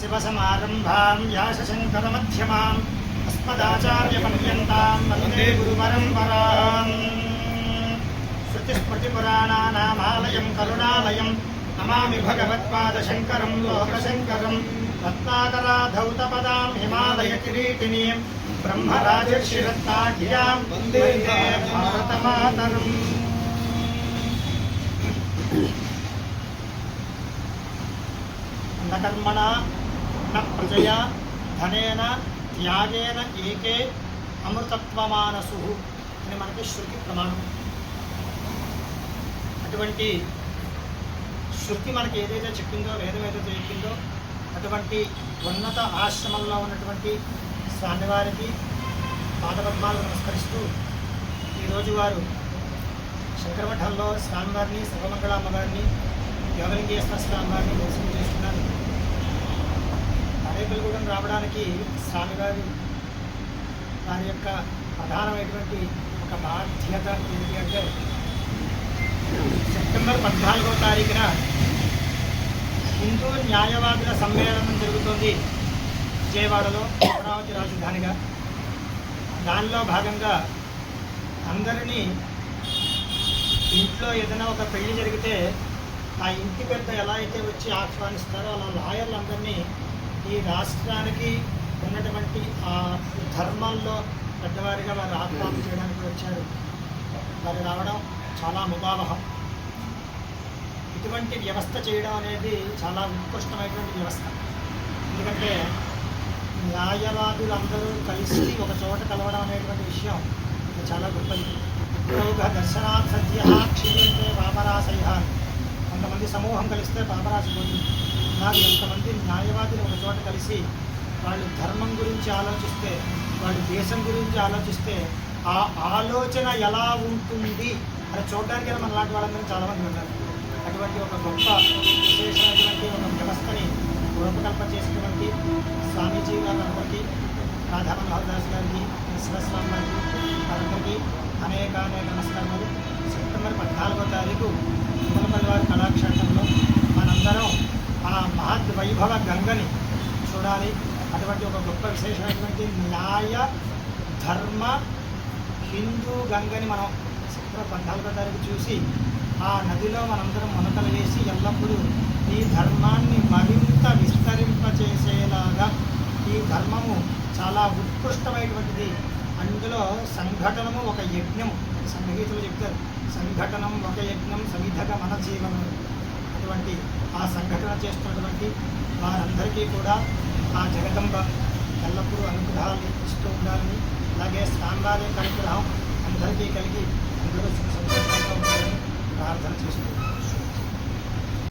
శివసమారంభాం వ్యాసశంకరమధ్యమాం అస్మదాచార్యపర్యంతాం వందే గురుపరంపరాం శృతిస్మృతిపురాణానామాలయం కరుణాలయం నమామి భగవత్పాదశంకరం లోకశంకరం రత్నాకరాధౌతపదాం హిమాలయ కిరీటినీం బ్రహ్మరాజర్షిరత్నాఢ్యాం వందే భారతమాతరం నకర్మణ ప్రజయ ధనేన త్యాగేన AK అమృతత్వమానసు అని మనకి శృతి ప్రమాణం. అటువంటి శృతి మనకి ఏదైతే చెప్పిందో వేదం ఏదైతే చెప్పిందో అటువంటి ఉన్నత ఆశ్రమంలో ఉన్నటువంటి స్వామివారికి పాదపద్మాలు నమస్కరిస్తూ ఈరోజు వారు శంకరమఠంలో స్వామివారిని సర్వమంగళ అమ్మగారిని యోగలింగేశ్వర స్వామివారిని దర్శనం చేస్తున్నారు తాడేపల్లిగూడెం రావడానికి స్వామివారి వారి యొక్క ప్రధానమైనటువంటి ఒక బాధ్యత ఏంటి అంటే సెప్టెంబర్ పద్నాలుగో తారీఖున హిందూ న్యాయవాదుల సమ్మేళనం జరుగుతోంది విజయవాడలో అమరావతి రాజధానిగా. దానిలో భాగంగా అందరినీ ఇంట్లో ఏదైనా ఒక పెళ్ళి జరిగితే ఆ ఇంటి పెద్ద ఎలా అయితే వచ్చి ఆహ్వానిస్తారో అలా లాయర్లందరినీ ఈ రాష్ట్రానికి ఉన్నటువంటి ఆ ధర్మంలో పెద్దవారిగా వారు ఆహ్వానం చేయడానికి వచ్చారు. వారు రావడం చాలా ముభావహం ఇటువంటి వ్యవస్థ చేయడం అనేది చాలా ఉత్కృష్టమైనటువంటి వ్యవస్థ. ఎందుకంటే న్యాయవాదులందరూ కలిసి ఒక చోట కలవడం అనేటువంటి విషయం చాలా గొప్పది. యోగ దర్శనాత్ సద్య క్షీయంతే పాపరాశయ కొంతమంది సమూహం కలిస్తే పాపరాశి పోతుంది. నాకు ఎంతమంది న్యాయవాదులు ఒక చోట కలిసి వాళ్ళు ధర్మం గురించి ఆలోచిస్తే వాళ్ళు దేశం గురించి ఆలోచిస్తే ఆ ఆలోచన ఎలా ఉంటుంది అది చూడడానికి మన లాంటి వాళ్ళందరూ చాలామంది ఉన్నారు. అటువంటి ఒక గొప్ప విశేషమైనటువంటి ఒక వ్యవస్థని రూపకల్పన చేసినటువంటి స్వామీజీ గారందరికీ రాధామోహన్ దాస్ గారికి శివస్వామి గారికి వారందరికీ అనేక అనేక నమస్కారాలు సెప్టెంబర్ పద్నాలుగో తారీఖు తిరుమలపల్లి వారి కళాక్షేత్రంలో మనందరం ఆ మహద్ వైభవ గంగని చూడాలి. అటువంటి ఒక గొప్ప విశేషమైనటువంటి న్యాయ ధర్మ హిందూ గంగని మనం సెప్టెంబర్ పద్నాలుగో తారీఖు చూసి ఆ నదిలో మనందరం మునకలు వేసి ఎల్లప్పుడూ ఈ ధర్మాన్ని మరింత విస్తరింపచేసేలాగా ఈ ధర్మము చాలా ఉత్కృష్టమైనటువంటిది. అందులో సంఘటనము ఒక యజ్ఞము. సంగీతులు చెప్తారు. సంఘటనం ఒక యజ్ఞం సవిధగ మన జీవనం. చేస్తున్నటువంటి ఆ సంఘటన చేస్తున్నటువంటి వారందరికీ కూడా ఆ జగదంబ ఎల్లప్పుడూ అనుగ్రహాలు ఇస్తూ ఉండాలని అలాగే స్వామివారి అనుగ్రహం అందరికీ కలిగి అందరూ సంతోషంగా ఉండాలని ప్రార్థన చేస్తున్నాం.